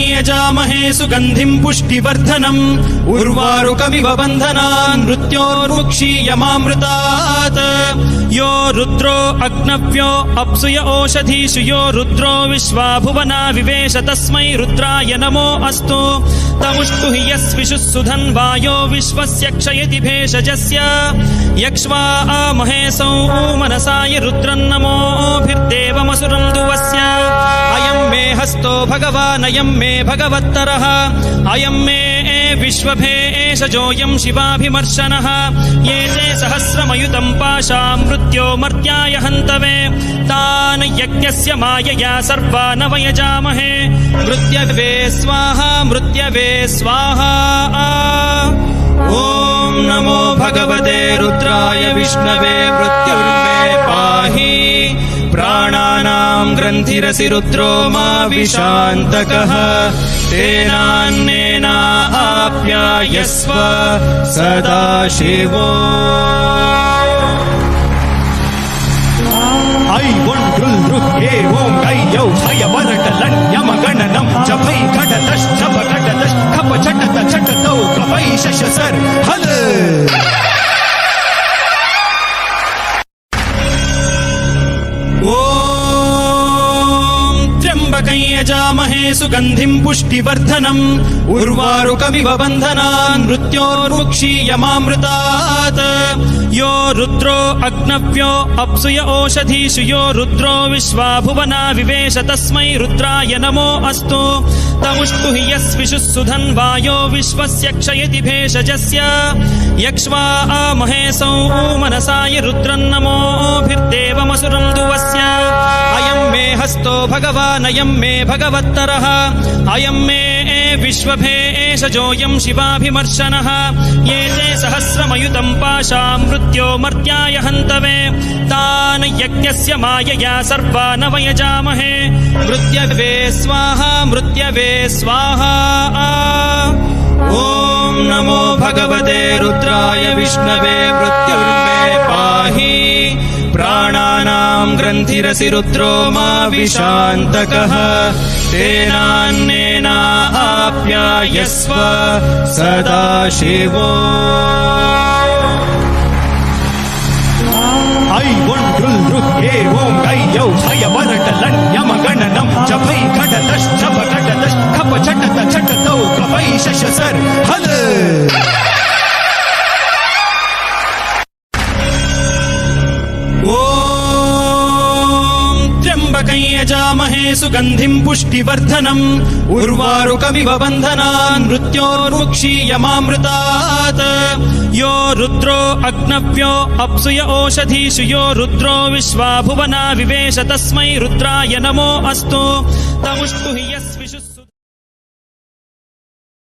यजामहे सुगन्धिम् पुष्टिवर्धनम् उर्वारुकमिव बन्धनान् मृत्योर्मुक्षीयमामृतात् यो रुद्रो अग्नव्यो अप्सुय ओषधीषु यो रुद्रो विश्वा भुवना विवेश तस्मै रुद्राय नमो अस्तु तमुष्टु हि यस्विषुः सुधन्वायो विश्वस्य क्षयति भेषजस्य यक्ष्वा महेशौ मनसाय रुद्रन्नमोभिर्देवमसुरम् दुवस्य अयम् मे हस्तो भगवानयम् मे भगवत्तरः। अयम् मे विश्वभेषजोऽयम् शिवाभिमर्शनः। ये ते सहस्रमयुतम् पाशाम् मृत्यो मर्त्याय हन्तवे। तान् यज्ञस्य मायया सर्वा न वयजामहे मृत्यवे स्वाहा मृत्यवे स्वाहा। ॐ नमो भगवते रुद्राय विष्णवे प्राणानाम् ग्रन्थिरसि रुद्रो मा विशान्तकः तेनान्नेना आप्यायस्व सदा शिवो ऐ वृक् एवं गयौ हयवरटलन्यमगणनं जपै घटतश्चप घटतश् खप झटत झटतौ कपै शशसर् हल यजामहे सुगन्धिम् पुष्टिवर्धनम् उर्वारुकमिव बन्धनान् मृत्योर्मुक्षीयमामृतात् यो रुद्रो अग्नव्यो अप्सुय ओषधीषु यो रुद्रो विश्वा भुवना विवेश तस्मै रुद्राय नमो अस्तु तमुष्टु हि यस्विषुः सुधन्वायो विश्वस्य क्षयति भेषजस्य यक्ष्वा महेशौ मनसाय रुद्रन्नमोभिर्देवमसुरम् दुवस्य अयम् मे भगवानयम् मे भगवत्तरः। अयम् मे विश्वभेषजोऽयम् शिवाभिमर्शनः। ये ते सहस्रमयुतम् पाशाम् मृत्यो मर्त्याय हन्तवे। तान् यज्ञस्य मायया सर्वा न वयजामहे। मृत्यवे स्वाहा मृत्यवे स्वाहा। ॐ नमो भगवते रुद्राय विष्णवे मृत्युर्मे ग्रन्थिरसि रुद्रो मा विशान्तकः तेनान्नेनाप्यायस्व सदा शिवो यजामहे सुगन्धिम् पुष्टिवर्धनम् उर्वारुकमिव बन्धनान् मृत्योर्मुक्षीयमामृतात् यो रुद्रो अग्नव्यो अप्सुय ओषधीषु यो रुद्रो विश्वा भुवना विवेश तस्मै रुद्राय नमो अस्तु तमुष्टु हि यस्विषुः